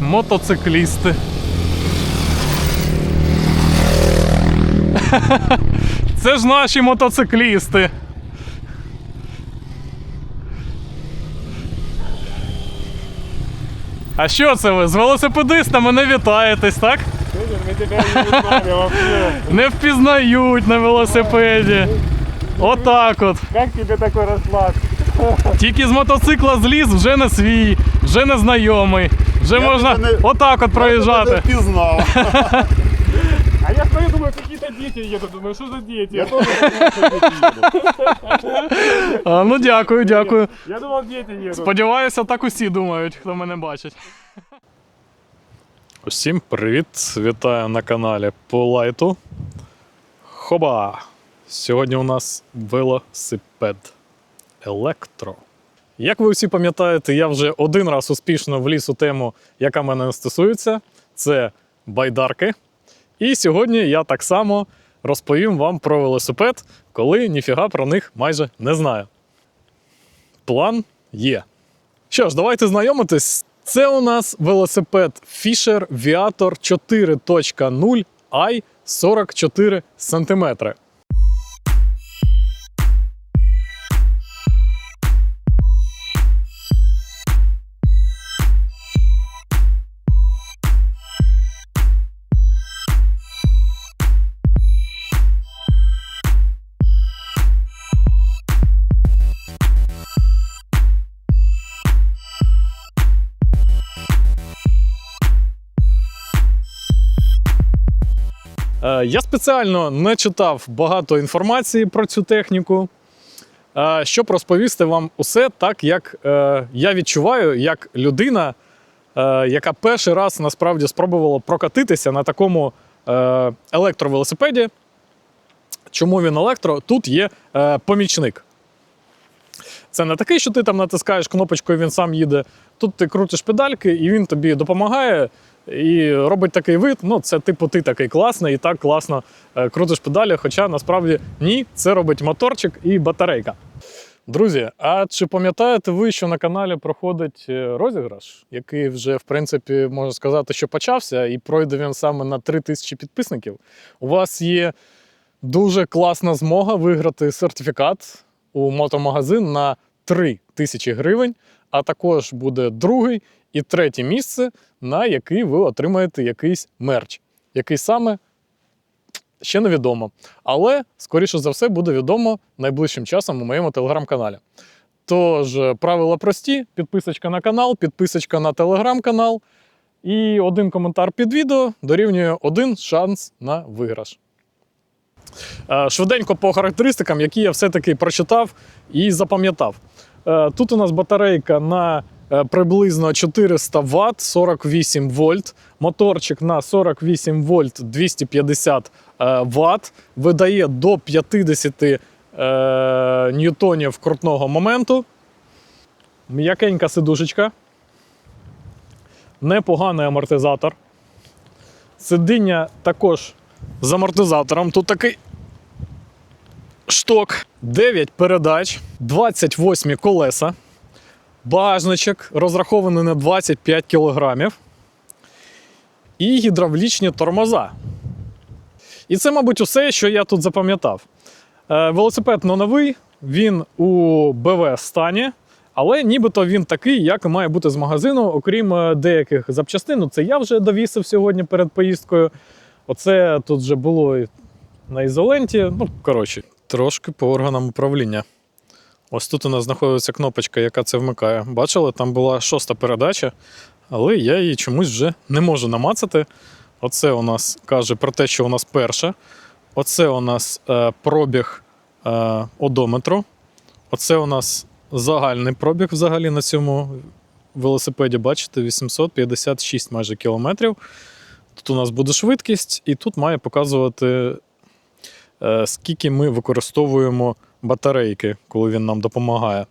Мотоциклісти. Це ж наші мотоциклісти. А що це ви? З велосипедистами не вітаєтесь, так? Не. Не впізнають на велосипеді. Отак от. Як тебе такий розклад? Тільки з мотоцикла зліз, вже не свій, вже не знайомий. Вже можна отак от проїжджати. Я впізнав. Думаю, какие-то дети едут. Думаю, что за дети? Я теж думав, що діти їдуть. А, ну дякую, дякую. Я думал, дети едут. Сподіваюся, так усі думають, хто мене бачить. Усім привіт! Вітаю на каналі по лайту. Хоба! Сьогодні у нас велосипед електро. Як ви всі пам'ятаєте, я вже один раз успішно вліз у тему, яка мене не стосується. Це байдарки. І сьогодні я так само розповім вам про велосипед, коли ніфіга про них майже не знаю. План є. Що ж, давайте знайомитись. Це у нас велосипед Fisher Viator 4.0 i 44 см. Я спеціально не читав багато інформації про цю техніку, е, щоб розповісти вам усе так, як е, я відчуваю, як людина, е, яка перший раз насправді спробувала прокатитися на такому е, електровелосипеді. Чому він електро? Тут є е, помічник. Це не такий, що ти там натискаєш кнопочку, і він сам їде. Тут ти крутиш педальки, і він тобі допомагає і робить такий вид. Ну, це типу ти такий класний і так класно е, крутиш педалі. Хоча насправді ні, це робить моторчик і батарейка. Друзі, а чи пам'ятаєте ви, що на каналі проходить е, розіграш, який вже, в принципі, можна сказати, що почався, і пройде він саме на 3000 підписників? У вас є дуже класна змога виграти сертифікат у мотомагазин на 3 тисячі гривень, а також буде другий і третє місце, на який ви отримаєте якийсь мерч. Який саме ще невідомо. Але, скоріше за все, буде відомо найближчим часом у моєму телеграм-каналі. Тож, е, правила прості: підписочка на канал, підписочка на телеграм-канал і один коментар під відео дорівнює один шанс на виграш. Е, Швиденько по характеристикам, які я все-таки прочитав і запам'ятав. Е, Тут у нас батарейка на е, приблизно 400 Вт, 48 вольт, моторчик на 48 вольт 250 е, Вт, видає до 50 е, ньютонів крутного моменту. М'якенька сидушечка. Непоганий амортизатор. Сидіння також з амортизатором. Тут такий шток, 9 передач, 28 колеса, багажничок розрахований на 25 кг і гідравлічні тормоза. І це, мабуть, усе, що я тут запам'ятав. Е, Велосипед не новий, він у БВ стані, але нібито він такий, як і має бути з магазину, окрім е, деяких запчастин. Це я вже довісив сьогодні перед поїздкою. Оце тут вже було на ізоленті. Ну, коротше, трошки по органам управління. Ось тут у нас знаходиться кнопочка, яка це вмикає. Бачили, там була шоста передача, але я її чомусь вже не можу намацати. Оце у нас каже про те, що у нас перша. Оце у нас е, пробіг е, одометру. Оце у нас загальний пробіг взагалі на цьому велосипеді. Бачите, 856 майже кілометрів. Тут у нас буде швидкість, і тут має показувати, скільки ми використовуємо батарейки, коли він нам допомагає.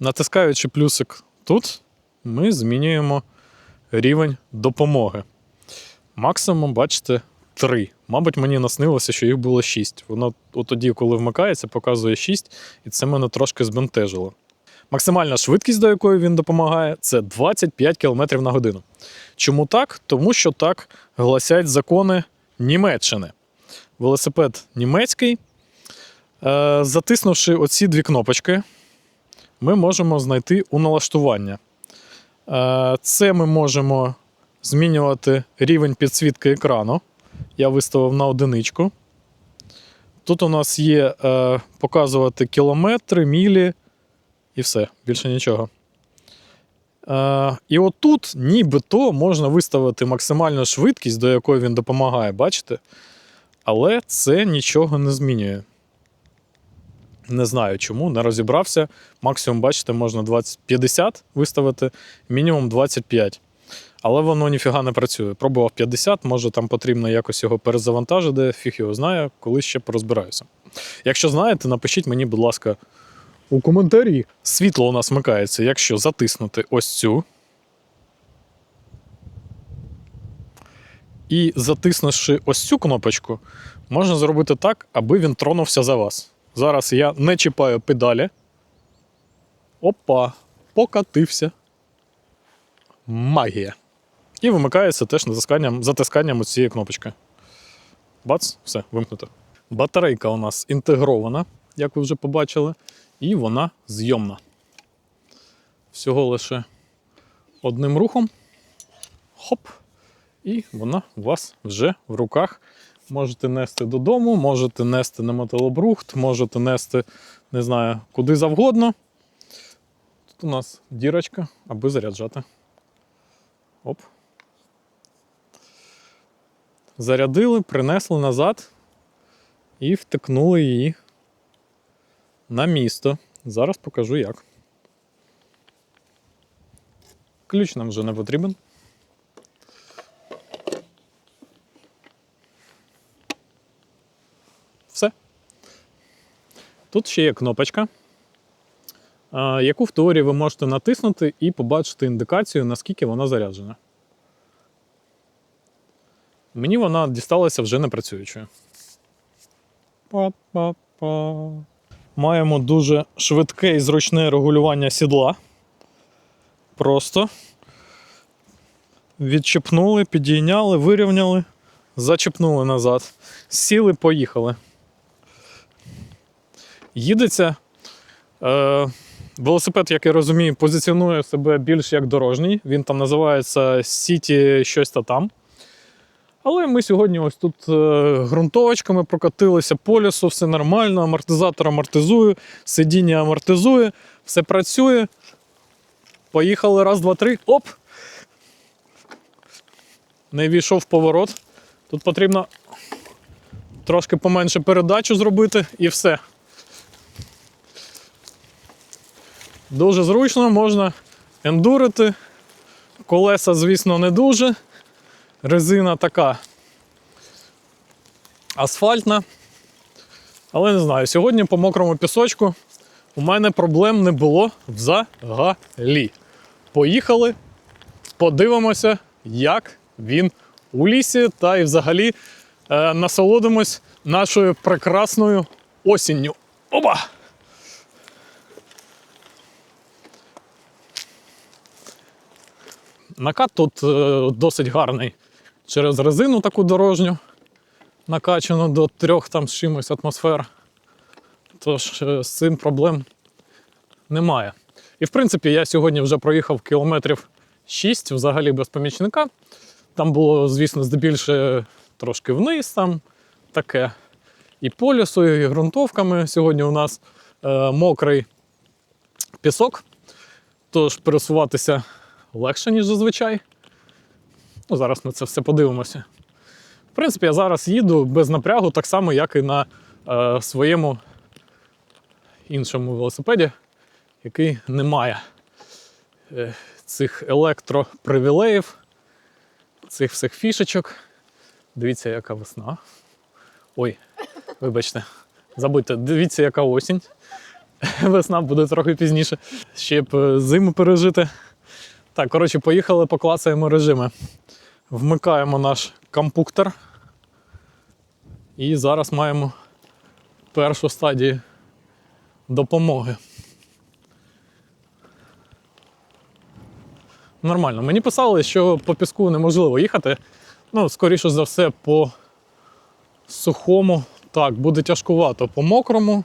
Натискаючи плюсик тут, ми змінюємо рівень допомоги. Максимум, бачите, 3. Мабуть, мені наснилося, що їх було 6. Воно тоді, коли вмикається, показує 6, і це мене трошки збентежило. Максимальна швидкість, до якої він допомагає, це 25 км на годину. Чому так? Тому що так гласять закони Німеччини. Велосипед німецький. Е, затиснувши оці дві кнопочки, ми можемо знайти у налаштування. Е, Це ми можемо змінювати рівень підсвітки екрану. Я виставив на одиничку. Тут у нас є е, показувати кілометри, мілі і все, більше нічого. Е, і отут нібито можна виставити максимальну швидкість, до якої він допомагає, бачите? Але це нічого не змінює. Не знаю чому, не розібрався. Максимум, бачите, можна 20, 50 виставити, мінімум 25. Але воно ніфіга не працює. Пробував 50, може там потрібно якось його перезавантажити, фіг його знає, коли ще порозбираюся. Якщо знаєте, напишіть мені, будь ласка, у коментарі. Світло у нас вмикається, якщо затиснути ось цю. І затиснувши ось цю кнопочку, можна зробити так, аби він тронувся за вас. Зараз я не чіпаю педалі. Опа, покатився. Магія. І вимикається теж натисканням, затисканням цієї кнопочки. Бац, все, вимкнуто. Батарейка у нас інтегрована, як ви вже побачили, і вона зйомна. Всього лише одним рухом. Хоп. І вона у вас вже в руках. Можете нести додому, можете нести на металобрухт, можете нести, не знаю, куди завгодно. Тут у нас дірочка, аби заряджати. Оп. Зарядили, принесли назад і втикнули її на місто. Зараз покажу як. Ключ нам вже не потрібен. Все. Тут ще є кнопочка, яку в теорії ви можете натиснути і побачити індикацію, наскільки вона заряджена. Мені вона дісталася вже не працюючою. Маємо дуже швидке і зручне регулювання сідла. Просто відчепнули, підійняли, вирівняли, зачепнули назад. Сіли, поїхали. Їдеться. Е, велосипед, як я розумію, позиціонує себе більш як дорожній. Він там називається City щось та там. Але ми сьогодні ось тут е, ґрунтовочками прокатилися по лісу, все нормально, амортизатор амортизує, сидіння амортизує, все працює. Поїхали, раз, два, три. Оп! Не війшов поворот. Тут потрібно трошки поменше передачу зробити і все. Дуже зручно, можна ендурити. Колеса, звісно, не дуже. Резина така асфальтна. Але не знаю, сьогодні по мокрому пісочку у мене проблем не було взагалі. Поїхали, подивимося, як він у лісі, та й взагалі е, насолодимось нашою прекрасною осінню. Оба! Накат тут е, досить гарний через резину таку дорожню, накачану до трьох там з чимось атмосфер. Тож е, з цим проблем немає. І в принципі, я сьогодні вже проїхав кілометрів 6 взагалі без помічника. Там було, звісно, здебільше трошки вниз, там таке. І по лісу, і ґрунтовками. Сьогодні у нас е, мокрий пісок, тож пересуватися легше, ніж зазвичай. Ну, зараз ми це все подивимося. В принципі, я зараз їду без напрягу, так само, як і на е, своєму іншому велосипеді, який не має е, цих електропривілеїв, цих всіх фішечок. Дивіться, яка весна. Ой, вибачте, забудьте, дивіться, яка осінь. Весна буде трохи пізніше. Ще б е, зиму пережити. Так, коротше, поїхали, поклацаємо режими. Вмикаємо наш компуктор. І зараз маємо першу стадію допомоги. Нормально. Мені писали, що по піску неможливо їхати. Ну, скоріше за все, по сухому. Так, буде тяжкувато. По мокрому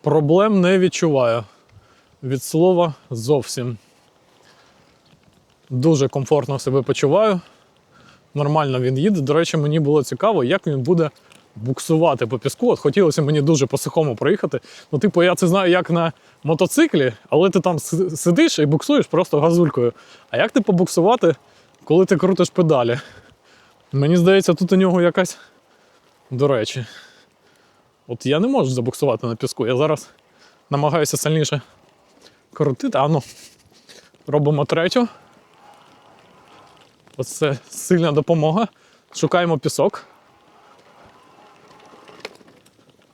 проблем не відчуваю. Від слова зовсім. Дуже комфортно себе почуваю. Нормально він їде. До речі, мені було цікаво, як він буде буксувати по піску. От хотілося мені дуже по сухому проїхати. Ну, типу, я це знаю як на мотоциклі, але ти там сидиш і буксуєш просто газулькою. А як ти побуксувати, коли ти крутиш педалі? Мені здається, тут у нього якась. До речі. От я не можу забуксувати на піску. Я зараз намагаюся сильніше крутити. А ну, робимо третю. Оце сильна допомога. Шукаємо пісок.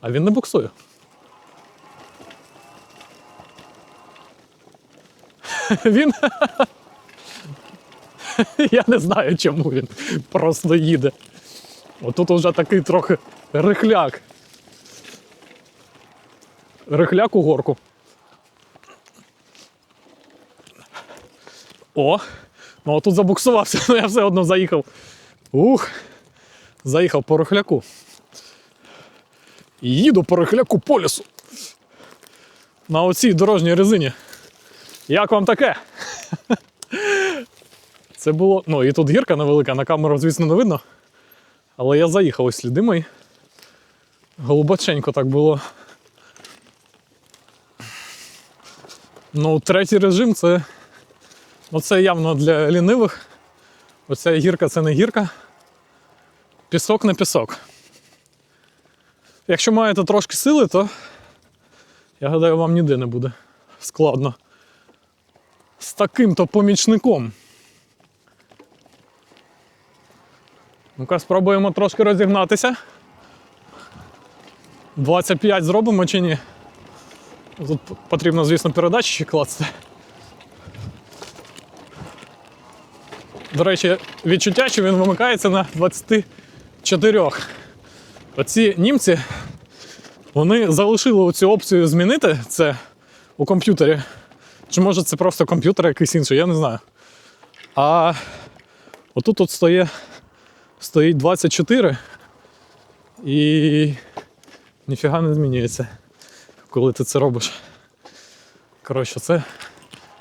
А він не буксує. Він. Я не знаю, чому він просто їде. Отут вже такий трохи рихляк. Рихляк у горку. О! Ну а тут забуксувався, але я все одно заїхав. Ух! Заїхав по рихляку. І їду по рихляку по лісу. На оцій дорожній резині. Як вам таке? Це було. Ну, і тут гірка невелика, на камеру, звісно, не видно. Але я заїхав ось сліди мої. Голубоченько так було. Ну, третій режим це. Оце явно для лінивих. Оця гірка це не гірка. Пісок не пісок. Якщо маєте трошки сили, то я гадаю, вам ніде не буде складно. З таким-то помічником. Ну-ка, спробуємо трошки розігнатися. 25 зробимо чи ні? Тут потрібно, звісно, передачі ще класти. До речі, відчуття, що він вимикається на 24. Оці німці вони залишили цю опцію змінити це у комп'ютері. Чи може це просто комп'ютер якийсь інший, я не знаю. А отут от стоїть, стоїть 24 і ніфіга не змінюється, коли ти це робиш. Коротше, це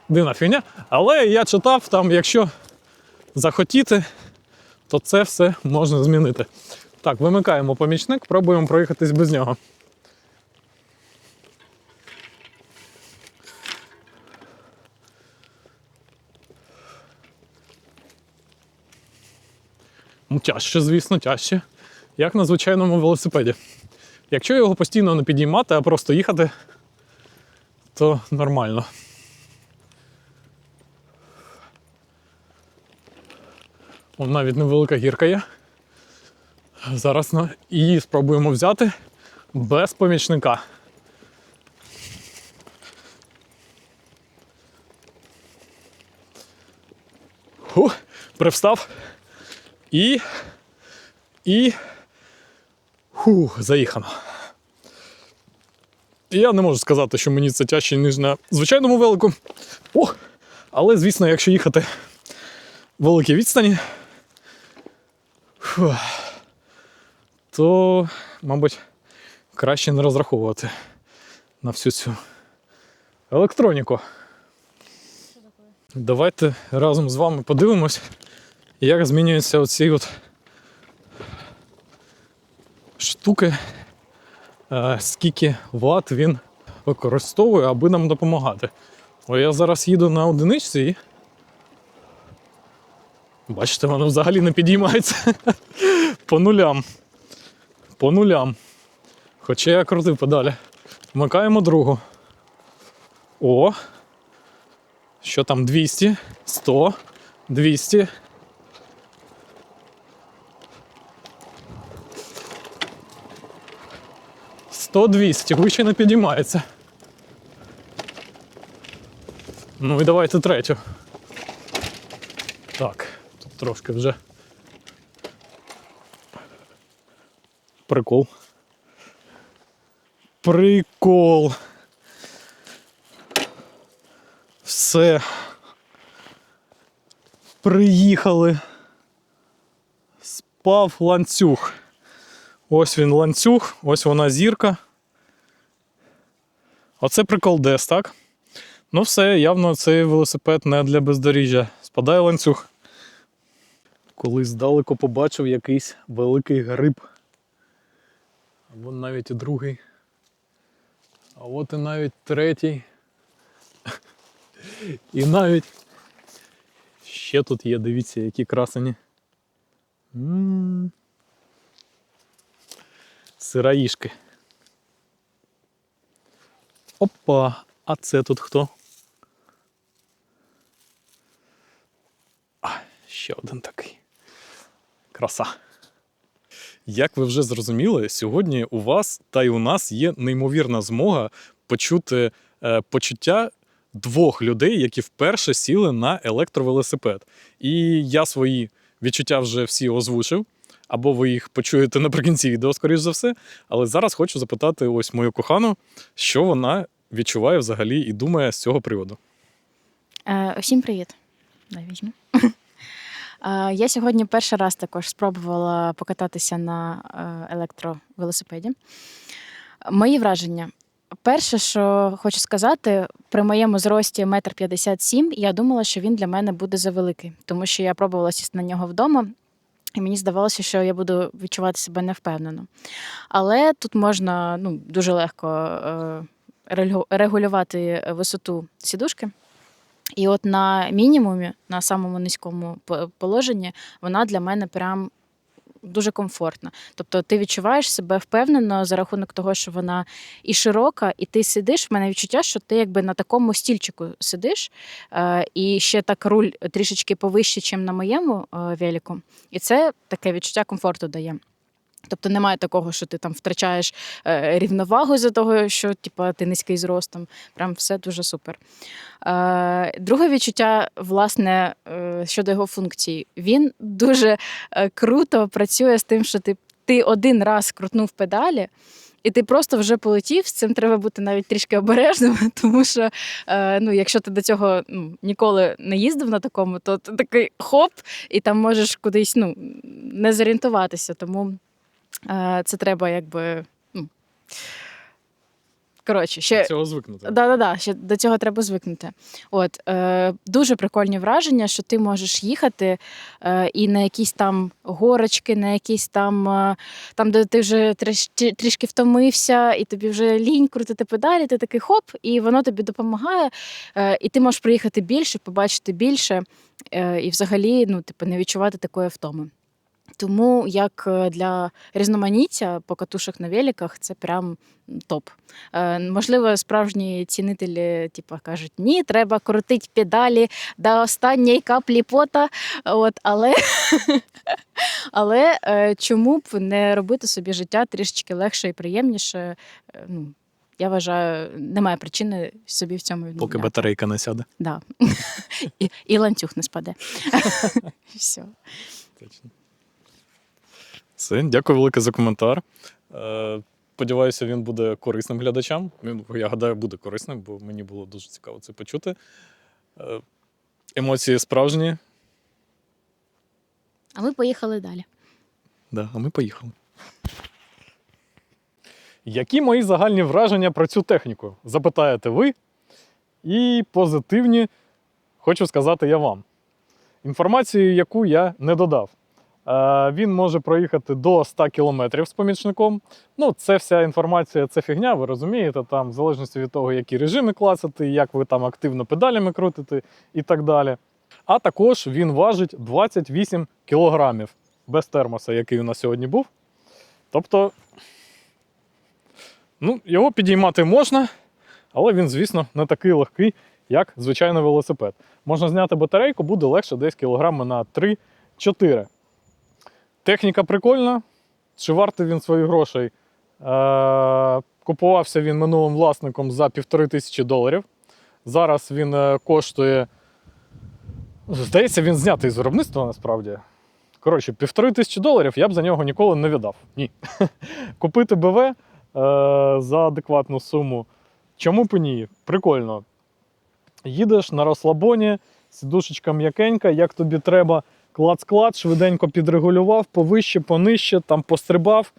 дивна фігня. Але я читав, там, якщо захотіти, то це все можна змінити. Так, вимикаємо помічник, пробуємо проїхатись без нього. Тяжче, звісно, тяжче. Як на звичайному велосипеді. Якщо його постійно не підіймати, а просто їхати, то нормально. Навіть невелика гірка є. Зараз її спробуємо взяти без помічника. Ху, привстав. І. І. Ху, заїхано. Я не можу сказати, що мені це тяжче, ніж на звичайному велику. Ох! Але, звісно, якщо їхати великі відстані, фу, то, мабуть, краще не розраховувати на всю цю електроніку. Давайте разом з вами подивимось, як змінюються оці от штуки, е, скільки ват він використовує, аби нам допомагати. О, я зараз їду на одиничці і. Бачите, воно взагалі не підіймається по нулям. По нулям. Хоча я крутив педалі. Вмикаємо другу. О. Що там 200, 100, 200. Сто 200, вище не підіймається. Ну і давайте третю. Трошки вже. Прикол. Прикол. Все. Приїхали. Спав ланцюг. Ось він ланцюг, ось вона зірка. Оце приколдес, так? Ну, все, явно цей велосипед не для бездоріжжя. Спадає ланцюг. Колись здалеку побачив якийсь великий гриб. Або навіть і другий. А от і навіть третій. І навіть ще тут є, дивіться, які красені. Сираїшки. Опа, а це тут хто? А, ще один такий. Краса. Як ви вже зрозуміли, сьогодні у вас та й у нас є неймовірна змога почути е, почуття двох людей, які вперше сіли на електровелосипед. І я свої відчуття вже всі озвучив, або ви їх почуєте наприкінці відео, скоріш за все. Але зараз хочу запитати ось мою кохану, що вона відчуває взагалі і думає з цього приводу. Е, Усім привіт. Дай візьму. Е, Я сьогодні перший раз також спробувала покататися на е, електровелосипеді. Мої враження. Перше, що хочу сказати, при моєму зрості 1,57 м я думала, що він для мене буде завеликий, тому що я пробувала сісти на нього вдома, і мені здавалося, що я буду відчувати себе невпевнено. Але тут можна ну, дуже легко е, регулювати висоту сідушки. І от на мінімумі, на самому низькому положенні, вона для мене прям дуже комфортна. Тобто ти відчуваєш себе впевнено за рахунок того, що вона і широка, і ти сидиш. В мене відчуття, що ти якби на такому стільчику сидиш, е, і ще так руль трішечки повище, ніж на моєму е, велику. І це таке відчуття комфорту дає. Тобто немає такого, що ти там втрачаєш е, рівновагу за того, що типа, ти низький зростом. Прям все дуже супер. Е, друге відчуття, власне, е, щодо його функцій. Він дуже е, круто працює з тим, що ти, ти один раз крутнув педалі. І ти просто вже полетів, з цим треба бути навіть трішки обережним, тому що е, ну, якщо ти до цього ну, ніколи не їздив на такому, то ти такий хоп, і там можеш кудись ну, не зорієнтуватися. Тому це треба якби. Ну, коротше, ще. До цього звикнути. Да, да, да, ще до цього треба звикнути. От е, дуже прикольні враження, що ти можеш їхати е, і на якісь там горочки, на якісь там, е, там, де ти вже трішки, трішки втомився, і тобі вже лінь крутити педалі, ти такий хоп, і воно тобі допомагає. Е, і ти можеш приїхати більше, побачити більше, е, і взагалі ну, типу, не відчувати такої втоми. Тому як е, для різноманіття покатушок на великах це прям топ. Е, можливо, справжні цінителі типу, кажуть, ні, треба крутити педалі до останньої каплі пота. От, але але е, чому б не робити собі життя трішечки легше і приємніше? Ну, я вважаю, немає причини собі в цьому Поки батарейка не сяде. Да. і, і ланцюг не спаде. Все. Точно. Все, дякую велике за коментар. Е, Сподіваюся, він буде корисним глядачам. Він, я гадаю, буде корисним, бо мені було дуже цікаво це почути. Е, Емоції справжні. А ми поїхали далі. Да, а ми поїхали. Які мої загальні враження про цю техніку? Запитаєте ви. І позитивні хочу сказати я вам. Інформацію, яку я не додав. Е, Він може проїхати до 100 км з помічником. Ну, це вся інформація, це фігня, ви розумієте, там, в залежності від того, які режими клацати, як ви там активно педалями крутите і так далі. А також він важить 28 кілограмів без термоса, який у нас сьогодні був. Тобто, ну, його підіймати можна, але він, звісно, не такий легкий, як звичайний велосипед. Можна зняти батарейку, буде легше десь кілограми на 3-4. Техніка прикольна. Чи вартий він своїх грошей? Е, купувався він минулим власником за півтори тисячі доларів. Зараз він е, коштує Здається, він знятий з виробництва насправді. Коротше, півтори тисячі доларів я б за нього ніколи не віддав. Ні. Купити БВ е, за адекватну суму. Чому б ні? Прикольно. Їдеш на розслабоні, сідушечка м'якенька, як тобі треба, клац-клац, швиденько підрегулював, повище, понижче, там пострибав.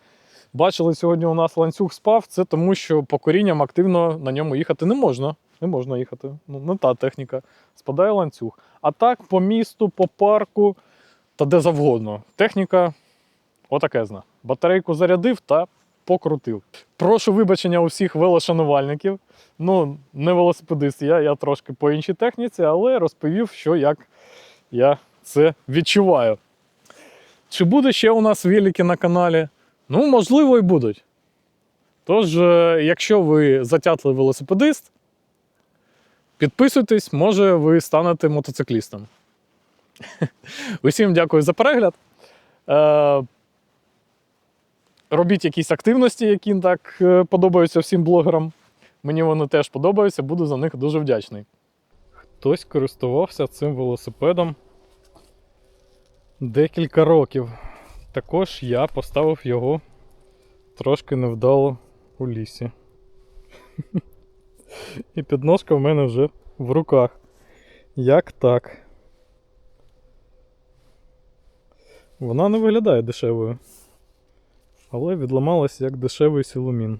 Бачили, сьогодні у нас ланцюг спав. Це тому, що по корінням активно на ньому їхати не можна. Не можна їхати. Ну, не та техніка. Спадає ланцюг. А так, по місту, по парку та де завгодно. Техніка отакезна. Батарейку зарядив та покрутив. Прошу вибачення у всіх велошанувальників. Ну, не велосипедист, я, я трошки по іншій техніці, але розповів, що як я це відчуваю. Чи буде ще у нас велики на каналі? Ну, можливо, і будуть. Тож, е, якщо ви затятлий велосипедист, підписуйтесь, може ви станете мотоциклістом. Усім дякую за перегляд. Е, робіть якісь активності, які так е, подобаються всім блогерам. Мені вони теж подобаються, буду за них дуже вдячний. Хтось користувався цим велосипедом декілька років. Також я поставив його трошки невдало у лісі. І підножка в мене вже в руках. Як так? Вона не виглядає дешевою. Але відламалась як дешевий силумін.